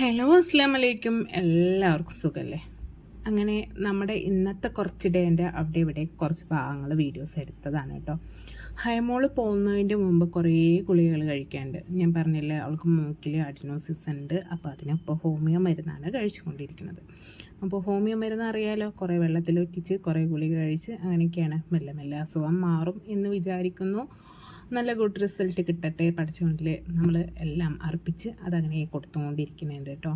Hello അസ്ലാം വലൈക്കും എല്ലാവർക്കും സുഖമല്ലേ അങ്ങനെ നമ്മുടെ ഇന്നത്തെ കുറച്ച് ഡേന്റെ അവിടെ ഇവിടെ കുറച്ച് ഭാഗങ്ങൾ വീഡിയോസ് എടുത്തതാണ് കേട്ടോ. ഹൈമോൾ പോകുന്നതിന്റെ മുമ്പ് കുറേ ഗുളികകൾ കഴിക്കാണ്ട്. ഞാൻ പറഞ്ഞില്ലേ അവൾക്ക് മൂക്കിൽ അഡിനോസിസ് ഉണ്ട്. അപ്പോൾ അതിനൊപ്പം ഹോമിയോ മരുന്നാണ് കഴിച്ചുകൊണ്ടിരിക്കുന്നത്. അപ്പോൾ ഹോമിയോ മരുന്ന് അറിയാലോ? കുറേ വെള്ളത്തിൽ വെള്ളത്തിലൊറ്റിച്ച് കുറേ ഗുളിക കഴിച്ച് അങ്ങനെയൊക്കെയാണ്. മെല്ലെ മെല്ലെ അസുഖം മാറും എന്ന് വിചാരിക്കുന്നു. നല്ല ഗുഡ് റിസൾട്ട് കിട്ടട്ടെ പഠിച്ചുകൊണ്ടിൽ നമ്മൾ എല്ലാം അർപ്പിച്ച് അതങ്ങനെ കൊടുത്തുകൊണ്ടിരിക്കുന്നുണ്ട് കേട്ടോ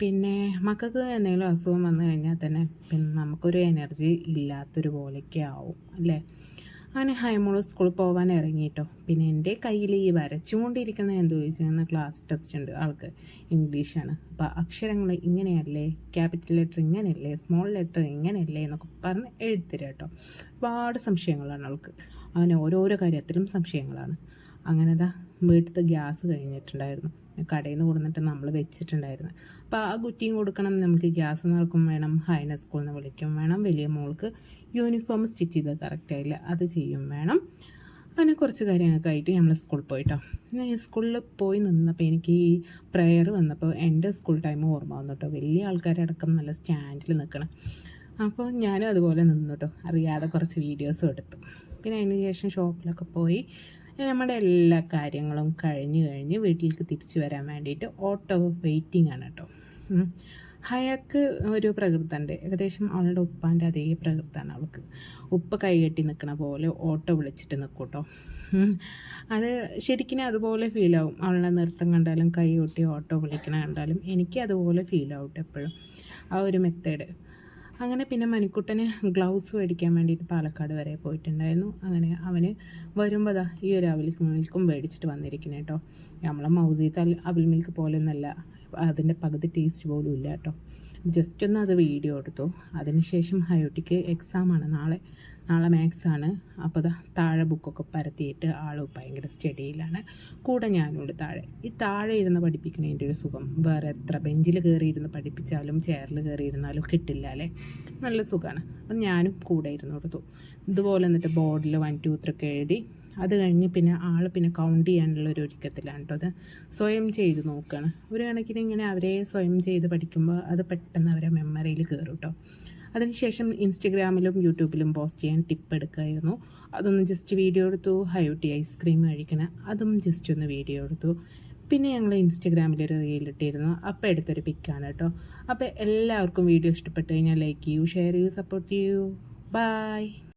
പിന്നെ മക്കൾക്ക് എന്തെങ്കിലും അസുഖം വന്നു കഴിഞ്ഞാൽ തന്നെ പിന്നെ നമുക്കൊരു എനർജി ഇല്ലാത്തൊരു പോലെയൊക്കെ ആവും അല്ലേ? അങ്ങനെ ഹൈമോൾ സ്കൂളിൽ പോകാൻ ഇറങ്ങിയിട്ടോ. പിന്നെ എന്റെ കയ്യിൽ ഈ വരച്ചുകൊണ്ടിരിക്കുന്ന എന്തോ ചോദിച്ചാൽ ക്ലാസ് ടെസ്റ്റ് ഉണ്ട്. ആൾക്ക് ഇംഗ്ലീഷാണ് അപ്പോൾ അക്ഷരങ്ങൾ ഇങ്ങനെയല്ലേ? ക്യാപിറ്റൽ ലെറ്റർ ഇങ്ങനെയല്ലേ? സ്മോൾ ലെറ്റർ ഇങ്ങനെയല്ലേ എന്നൊക്കെ പറഞ്ഞ് എഴുതിത്തരാം കേട്ടോ. ഒരുപാട് സംശയങ്ങളാണ് ആൾക്ക് അങ്ങനെ ഓരോരോ കാര്യത്തിലും സംശയങ്ങളാണ്. അങ്ങനെ ദാ വീട്ടിലത്തെ ഗ്യാസ് കഴിഞ്ഞിട്ടുണ്ടായിരുന്നു. കടയിൽ നിന്ന് കൊടുത്തിട്ട് നമ്മൾ വെച്ചിട്ടുണ്ടായിരുന്നു. അപ്പോൾ ആ കുറ്റിയും കൊടുക്കണം നമുക്ക് ഗ്യാസ് നിറക്കും വേണം ഹൈന സ്കൂളിൽ നിന്ന് വിളിക്കും വേണം വലിയ മോൾക്ക് യൂണിഫോം സ്റ്റിച്ച് ചെയ്ത് കറക്റ്റായില്ല അത് ചെയ്യും വേണം. അങ്ങനെ കുറച്ച് കാര്യങ്ങളൊക്കെ ആയിട്ട് നമ്മൾ സ്കൂളിൽ പോയിട്ടോ. ഞാൻ സ്കൂളിൽ പോയി നിന്നപ്പോൾ എനിക്ക് ഈ പ്രെയർ വന്നപ്പോൾ എന്റെ സ്കൂൾ ടൈം ഓർമ്മ വന്നു കേട്ടോ വലിയ ആൾക്കാരടക്കം നല്ല സ്റ്റാൻഡിൽ നിൽക്കണം അപ്പോൾ ഞാനും അതുപോലെ നിന്നു കേട്ടോ അറിയാതെ കുറച്ച് വീഡിയോസും എടുത്തു. പിന്നെ അതിന് ശേഷം ഷോപ്പിലൊക്കെ പോയി. നമ്മുടെ എല്ലാ കാര്യങ്ങളും കഴിഞ്ഞ് കഴിഞ്ഞ് വീട്ടിലേക്ക് തിരിച്ചു വരാൻ വേണ്ടിയിട്ട് ഓട്ടോ വെയിറ്റിംഗ് ആണ് കേട്ടോ. അയാൾക്ക് ഒരു പ്രകൃതമുണ്ട് ഏകദേശം അവളുടെ ഉപ്പാന്റെ അതേ പ്രകൃതമാണ് അവൾക്ക്. ഉപ്പ് കൈകെട്ടി നിൽക്കണ പോലെ ഓട്ടോ വിളിച്ചിട്ട് നിൽക്കും കേട്ടോ. അത് ശരിക്കും അതുപോലെ ഫീലാവും അവളുടെ നൃത്തം കണ്ടാലും കൈ കൊട്ടി ഓട്ടോ വിളിക്കണ കണ്ടാലും എനിക്ക് അതുപോലെ ഫീലാവും എപ്പോഴും. ആ ഒരു മെത്തേഡ് അങ്ങനെ പിന്നെ മണിക്കുട്ടന് ഗ്ലൗസ് മേടിക്കാൻ വേണ്ടിയിട്ട് പാലക്കാട് വരെ പോയിട്ടുണ്ടായിരുന്നു. അങ്ങനെ അവന് വരുമ്പോൾ അതാ ഈ ഒരു അവിൽ മിൽക്കും മേടിച്ചിട്ട് വന്നിരിക്കുന്നത് കേട്ടോ നമ്മളെ മൗദീത്ത് അവിൽ മിൽക്ക് പോലെ ഒന്നല്ല അതിന്റെ പകുതി ടേസ്റ്റ് പോലും ഇല്ല കേട്ടോ ജസ്റ്റ് ഒന്ന് അത് വീഡിയോ എടുത്തു. അതിനുശേഷം ഹയോട്ടിക്ക് എക്സാമാണ് നാളെ. നാളെ മാത്സ് ആണ്. അപ്പോൾ താഴെ ബുക്കൊക്കെ പരത്തിയിട്ട് ആൾ ഭയങ്കര സ്റ്റഡിയിലാണ് കൂടെ ഞാനുണ്ട് താഴെ. ഈ താഴെ ഇരുന്ന് പഠിപ്പിക്കുന്നതിന്റെ ഒരു സുഖം. വേറെ എത്ര ബെഞ്ചിൽ കയറിയിരുന്ന് പഠിപ്പിച്ചാലും ചെയറിൽ കയറിയിരുന്നാലും കിട്ടില്ല അല്ലേ? നല്ല സുഖമാണ് അപ്പം ഞാനും കൂടെ ഇരുന്ന് കൊടുത്തു ഇതുപോലെ എന്നിട്ട് ബോർഡിൽ വൺ ടു ത്രീ ഒക്കെ എഴുതി. അത് കഴിഞ്ഞ് പിന്നെ ആൾ പിന്നെ കൗണ്ട് ചെയ്യാനുള്ള ഒരു ഒരുക്കത്തിലാണ് കേട്ടോ അത്. സ്വയം ചെയ്ത് നോക്കുകയാണ് ഒരു കണക്കിന് ഇങ്ങനെ അവരെ സ്വയം ചെയ്ത് പഠിക്കുമ്പോൾ അത് പെട്ടെന്ന് അവരെ മെമ്മറിയിൽ കയറും കേട്ടോ അതിനുശേഷം ഇൻസ്റ്റഗ്രാമിലും യൂട്യൂബിലും പോസ്റ്റ് ചെയ്യാൻ ടിപ്പ് എടുക്കുമായിരുന്നു അതൊന്ന് ജസ്റ്റ് വീഡിയോ എടുത്തു. ഹൈട്ടി ഐസ്ക്രീം കഴിക്കണം. അതും ജസ്റ്റ് ഒന്ന് വീഡിയോ എടുത്തു. പിന്നെ ഞങ്ങൾ ഇൻസ്റ്റഗ്രാമിൽ ഒരു റീൽ ഇട്ടിരുന്നു. അപ്പോൾ എടുത്തൊരു പിക്കാണ് കേട്ടോ അപ്പോൾ എല്ലാവർക്കും വീഡിയോ ഇഷ്ടപ്പെട്ട് കഴിഞ്ഞാൽ ലൈക്ക് ചെയ്യൂ ഷെയർ ചെയ്യൂ സപ്പോർട്ട് ചെയ്യൂ. ബൈ